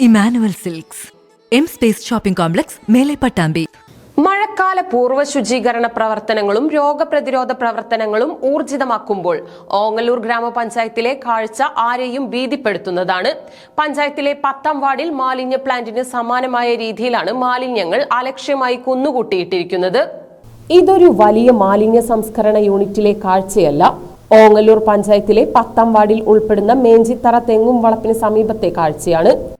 Emmanuel silks. M space shopping complex മേലെ പട്ടാമ്പി. മഴക്കാല പൂർവ ശുചീകരണ പ്രവർത്തനങ്ങളും രോഗപ്രതിരോധ പ്രവർത്തനങ്ങളും ഊർജിതമാക്കുമ്പോൾ ഓങ്ങല്ലൂർ ഗ്രാമപഞ്ചായത്തിലെ കാഴ്ച ആരെയും ഭീതിപ്പെടുത്തുന്നതാണ്. പഞ്ചായത്തിലെ പത്താം വാർഡിൽ മാലിന്യ പ്ലാന്റിന് സമാനമായ രീതിയിലാണ് മാലിന്യങ്ങൾ അലക്ഷ്യമായി കുന്നുകൂട്ടിയിട്ടിരിക്കുന്നത്. ഇതൊരു വലിയ മാലിന്യ സംസ്കരണ യൂണിറ്റിലെ കാഴ്ചയല്ല. ഓങ്ങല്ലൂർ പഞ്ചായത്തിലെ പത്താം വാർഡിൽ ഉൾപ്പെടുന്ന മേഞ്ചിത്തറ തെങ്ങും വളപ്പിന് സമീപത്തെ കാഴ്ചയാണ്.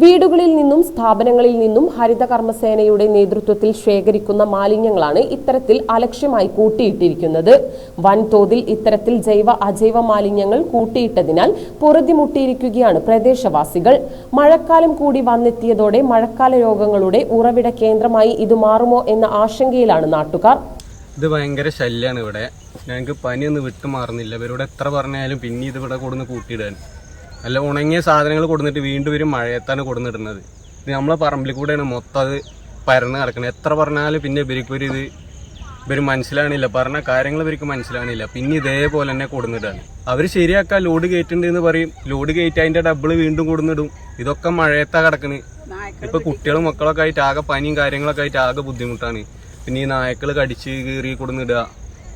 വീടുകളിൽ നിന്നും സ്ഥാപനങ്ങളിൽ നിന്നും ഹരിത കർമ്മസേനയുടെ നേതൃത്വത്തിൽ ശേഖരിക്കുന്ന മാലിന്യങ്ങളാണ് ഇത്തരത്തിൽ അലക്ഷ്യമായി കൂട്ടിയിട്ടിരിക്കുന്നത്. വൻതോതിൽ ഇത്തരത്തിൽ ജൈവ അജൈവ മാലിന്യങ്ങൾ കൂട്ടിയിട്ടതിനാൽ പൊറുതിമുട്ടിയിരിക്കുകയാണ് പ്രദേശവാസികൾ. മഴക്കാലം കൂടി വന്നെത്തിയതോടെ മഴക്കാല രോഗങ്ങളുടെ ഉറവിട കേന്ദ്രമായി ഇത് മാറുമോ എന്ന ആശങ്കയിലാണ് നാട്ടുകാർ. ഇത് ഭയങ്കര ശല്യമാണ് ഇവിടെ. ഞങ്ങൾക്ക് പനിയൊന്നും വിട്ടു മാറുന്നില്ല ഇവരോട് എത്ര പറഞ്ഞാലും പിന്നെ ഇത് ഇവിടെ കൂടുന്ന കൂട്ടിയിടാൻ. നല്ല ഉണങ്ങിയ സാധനങ്ങൾ കൊടുന്നിട്ട് വീണ്ടും വരും മഴയത്താണ് കൊടുന്നിടുന്നത്. ഇത് നമ്മളെ പറമ്പിൽ കൂടെയാണ് മൊത്തം അത് പരന്ന് കിടക്കുന്നത് എത്ര പറഞ്ഞാലും പിന്നെ ഇവർക്ക് ഒരു ഇത് ഇവർ മനസ്സിലാണില്ല പറഞ്ഞ കാര്യങ്ങൾ ഇവർക്ക് മനസ്സിലാണില്ല പിന്നെ ഇതേപോലെ തന്നെ കൊടുന്നിടാണ്. അവർ ശരിയാക്കാൻ ലോഡ് കയറ്റുണ്ട് എന്ന് പറയും. ലോഡ് കയറ്റി അതിന്റെ ഡബിൾ വീണ്ടും കൊടുന്നിടും. ഇതൊക്കെ മഴയത്താണ് കിടക്കണ്. ഇപ്പൊ കുട്ടികളും മക്കളൊക്കെ ആയിട്ട് ആകെ പനിയും കാര്യങ്ങളൊക്കെ ആയിട്ട് ആകെ ബുദ്ധിമുട്ടാണ്. പിന്നെ ഈ നായ്ക്കൾ കടിച്ച് കീറി കൊടുന്നിടുക.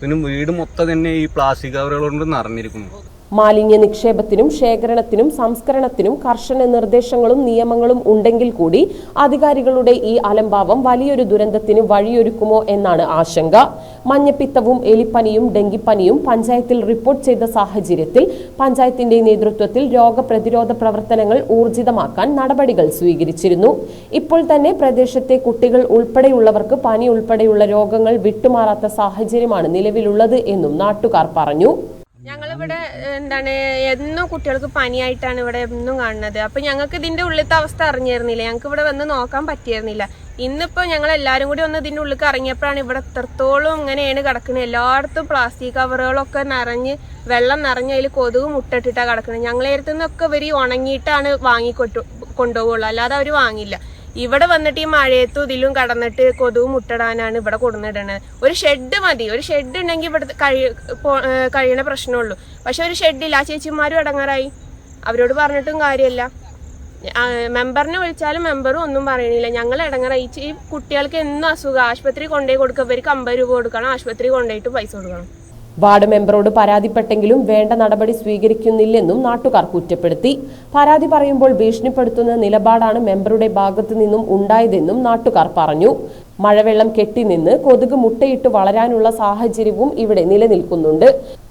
പിന്നെ വീട് മൊത്തം തന്നെ ഈ പ്ലാസ്റ്റിക് കവറുകൾ കൊണ്ട് നിറഞ്ഞിരിക്കുന്നു. മാലിന്യ നിക്ഷേപത്തിനും ശേഖരണത്തിനും സംസ്കരണത്തിനും കർശന നിർദ്ദേശങ്ങളും നിയമങ്ങളും ഉണ്ടെങ്കിൽ കൂടി അധികാരികളുടെ ഈ അലംഭാവം വലിയൊരു ദുരന്തത്തിന് വഴിയൊരുക്കുമോ എന്നാണ് ആശങ്ക. മഞ്ഞപ്പിത്തവും എലിപ്പനിയും ഡെങ്കിപ്പനിയും പഞ്ചായത്തിൽ റിപ്പോർട്ട് ചെയ്ത സാഹചര്യത്തിൽ പഞ്ചായത്തിന്റെ നേതൃത്വത്തിൽ രോഗപ്രതിരോധ പ്രവർത്തനങ്ങൾ ഊർജിതമാക്കാൻ നടപടികൾ സ്വീകരിച്ചിരുന്നു. ഇപ്പോൾ തന്നെ പ്രദേശത്തെ കുട്ടികൾ ഉൾപ്പെടെയുള്ളവർക്ക് പനി ഉൾപ്പെടെയുള്ള രോഗങ്ങൾ വിട്ടുമാറാത്ത സാഹചര്യമാണ് നിലവിലുള്ളത് എന്നും നാട്ടുകാർ പറഞ്ഞു. ഞങ്ങളിവിടെ എന്താണ് എന്നും കുട്ടികൾക്ക് പനിയായിട്ടാണ് ഇവിടെ എന്നും കാണുന്നത്. അപ്പൊ ഞങ്ങൾക്ക് ഇതിന്റെ ഉള്ളിലത്തെ അവസ്ഥ അറിഞ്ഞിരുന്നില്ല. ഞങ്ങൾക്ക് ഇവിടെ വന്ന് നോക്കാൻ പറ്റിയിരുന്നില്ല. ഇന്നിപ്പോ ഞങ്ങൾ എല്ലാരും കൂടി ഒന്ന് ഇതിന്റെ ഉള്ളിൽ ഇറങ്ങിയപ്പോഴാണ് ഇവിടെ എത്രത്തോളം ഇങ്ങനെയാണ് കിടക്കുന്നത് എല്ലായിടത്തും പ്ലാസ്റ്റിക് കവറുകളൊക്കെ നിറഞ്ഞ് വെള്ളം നിറഞ്ഞ് അതിൽ കൊതുക് മുട്ടിട്ടിട്ടാണ് കിടക്കുന്നത് ഞങ്ങളെ അടുത്തുനിന്നൊക്കെ ഇവർ ഉണങ്ങിയിട്ടാണ് വാങ്ങിക്കൊട്ടു കൊണ്ടുപോകുള്ളൂ അല്ലാതെ അവർ വാങ്ങില്ല. ഇവിടെ വന്നിട്ട് ഈ മഴയത്തും ഇതിലും കടന്നിട്ട് കൊതുക് മുട്ടടാനാണ് ഇവിടെ കൊടുന്നിടണത് ഒരു ഷെഡ് മതി. ഒരു ഷെഡ് ഉണ്ടെങ്കിൽ ഇവിടെ കഴി കഴിയണ പ്രശ്നമുള്ളൂ. പക്ഷെ ഒരു ഷെഡില്ല ആ ചേച്ചിമാരും അടങ്ങാറായി. അവരോട് പറഞ്ഞിട്ടും കാര്യമല്ല. മെമ്പറിനെ വിളിച്ചാലും മെമ്പറും ഒന്നും പറയണില്ല. ഞങ്ങൾ ഇടങ്ങറായി ഈ കുട്ടികൾക്ക് എന്നും അസുഖം. ആശുപത്രി കൊണ്ടുപോയി കൊടുക്കുക. ഇവർക്ക് അമ്പത് രൂപ കൊടുക്കണം. ആശുപത്രി കൊണ്ടുപോയിട്ട് പൈസ കൊടുക്കണം. വാർഡ് മെമ്പറോട് പരാതിപ്പെട്ടെങ്കിലും വേണ്ട നടപടി സ്വീകരിക്കുന്നില്ലെന്നും നാട്ടുകാർ കുറ്റപ്പെടുത്തി. പരാതി പറയുമ്പോൾ ഭീഷണിപ്പെടുത്തുന്ന നിലപാടാണ് മെമ്പറുടെ ഭാഗത്തു നിന്നും ഉണ്ടായതെന്നും നാട്ടുകാർ പറഞ്ഞു. മഴവെള്ളം കെട്ടിനിന്ന് കൊതുക് മുട്ടയിട്ട് വളരാനുള്ള സാഹചര്യവും ഇവിടെ നിലനിൽക്കുന്നുണ്ട്.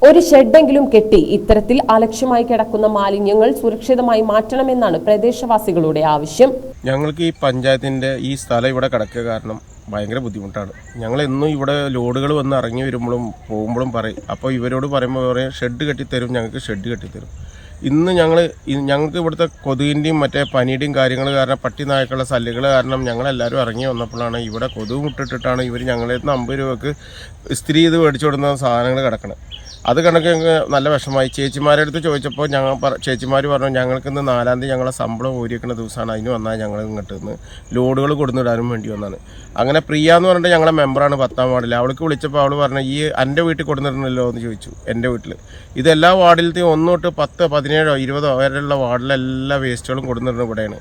ഒരു ഷെഡെങ്കിലും കെട്ടി ഇത്തരത്തിൽ അലക്ഷ്യമായി കിടക്കുന്ന മാലിന്യങ്ങൾ സുരക്ഷിതമായി മാറ്റണമെന്നാണ് പ്രദേശവാസികളുടെ ആവശ്യം. ഞങ്ങൾക്ക് ഈ പഞ്ചായത്തിന്റെ ഈ സ്ഥലം ഇവിടെ കിടക്കുക കാരണം ഭയങ്കര ബുദ്ധിമുട്ടാണ്. ഞങ്ങൾ എന്നും ഇവിടെ ലോഡുകൾ വന്ന് ഇറങ്ങി വരുമ്പോഴും പോകുമ്പോഴും പറയും. അപ്പോൾ ഇവരോട് പറയുമ്പോൾ പറയും ഷെഡ് കെട്ടിത്തരും ഞങ്ങൾക്ക് ഷെഡ് കെട്ടിത്തരും. ഇന്ന് ഞങ്ങൾ ഞങ്ങൾക്ക് ഇവിടുത്തെ കൊതുകിന്റെയും മറ്റേ പനിയുടെയും കാര്യങ്ങൾ കാരണം പട്ടി നായ്ക്കളുടെ ശല്യങ്ങൾ കാരണം ഞങ്ങളെല്ലാവരും ഇറങ്ങി വന്നപ്പോഴാണ് ഇവിടെ കൊതുക് മുട്ടിട്ടിട്ടാണ് ഇവർ ഞങ്ങളെ നിന്ന് അമ്പത് രൂപക്ക് സ്ത്രീ ഇത് മേടിച്ചു കൊടുക്കുന്ന സാധനങ്ങൾ കിടക്കണം അത് കണക്ക് ഞങ്ങൾക്ക് നല്ല വിഷമമായി. ചേച്ചിമാരെ അടുത്ത് ചോദിച്ചപ്പോൾ ഞങ്ങൾ ചേച്ചിമാർ പറഞ്ഞു ഞങ്ങൾക്ക് ഇന്ന് നാലാം തീയതി ഞങ്ങളെ ശമ്പളം ഊരിക്കുന്ന ദിവസമാണ് അതിന് വന്നാൽ ഞങ്ങൾ ഇങ്ങോട്ട് നിന്ന് ലോഡുകൾ കൊടുന്നിടാനും വേണ്ടി വന്നാണ്. അങ്ങനെ പ്രിയ എന്ന് പറഞ്ഞിട്ട് ഞങ്ങളെ മെമ്പറാണ് പത്താം വാർഡിൽ അവൾക്ക് വിളിച്ചപ്പോൾ അവൾ പറഞ്ഞു ഈ എന്റെ വീട്ടിൽ കൊടുത്തിട്ടുണ്ടല്ലോ എന്ന് ചോദിച്ചു എന്റെ വീട്ടിൽ ഇതെല്ലാ വാർഡിലത്തെയും ഒന്ന് തൊട്ട് പത്ത് പതിനേഴോ ഇരുപതോ വരെയുള്ള വാർഡിലെല്ലാ വേസ്റ്റുകളും കൊടുത്തിട്ടുണ്ട് ഇവിടെയാണ്.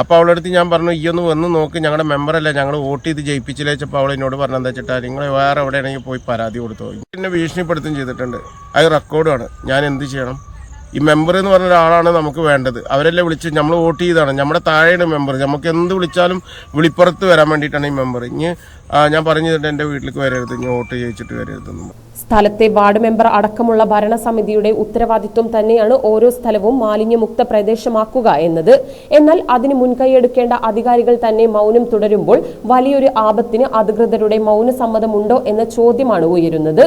അപ്പോൾ അവളുടെ അടുത്ത് ഞാൻ പറഞ്ഞു ഈ ഒന്ന് വന്ന് നോക്ക് ഞങ്ങളുടെ മെമ്പറല്ല ഞങ്ങൾ വോട്ട് ചെയ്ത് ജയിപ്പിച്ചില്ലേച്ചപ്പോൾ അവൾ എന്നോട് പറഞ്ഞ എന്താ നിങ്ങൾ വേറെ എവിടെയാണെങ്കിൽ പോയി പരാതി കൊടുത്തോ. എന്നെ ഭീഷണിപ്പെടുത്തുകയും ചെയ്തിട്ടുണ്ട്. അത് റെക്കോർഡാണ് ഞാൻ എന്ത് ചെയ്യണം? ഈ മെമ്പർ എന്ന് പറഞ്ഞ ഒരാളാണ് നമുക്ക് വേണ്ടത്. അവരെല്ലാം വിളിച്ച് നമ്മൾ വോട്ട് ചെയ്താണ്. നമ്മുടെ താഴെയാണ് മെമ്പർ നമുക്ക് എന്ത് വിളിച്ചാലും വിളിപ്പുറത്ത് വരാൻ വേണ്ടിയിട്ടാണ് ഈ മെമ്പർ ഇനി ഞാൻ പറഞ്ഞിട്ടുണ്ട് എന്റെ വീട്ടിലേക്ക് വരരുത്. ഇനി വോട്ട് ചെയ്യിച്ചിട്ട് വരരുതെന്ന് സ്ഥലത്തെ വാർഡ് മെമ്പർ അടക്കമുള്ള ഭരണസമിതിയുടെ ഉത്തരവാദിത്വം തന്നെയാണ് ഓരോ സ്ഥലവും മാലിന്യമുക്ത പ്രദേശമാക്കുക എന്നത്. എന്നാൽ അതിന് മുൻകൈയെടുക്കേണ്ട അധികാരികൾ തന്നെ മൗനം തുടരുമ്പോൾ വലിയൊരു ആപത്തിന് അധികൃതരുടെ മൗനസമ്മതമുണ്ടോ എന്ന ചോദ്യമാണ് ഉയരുന്നത്.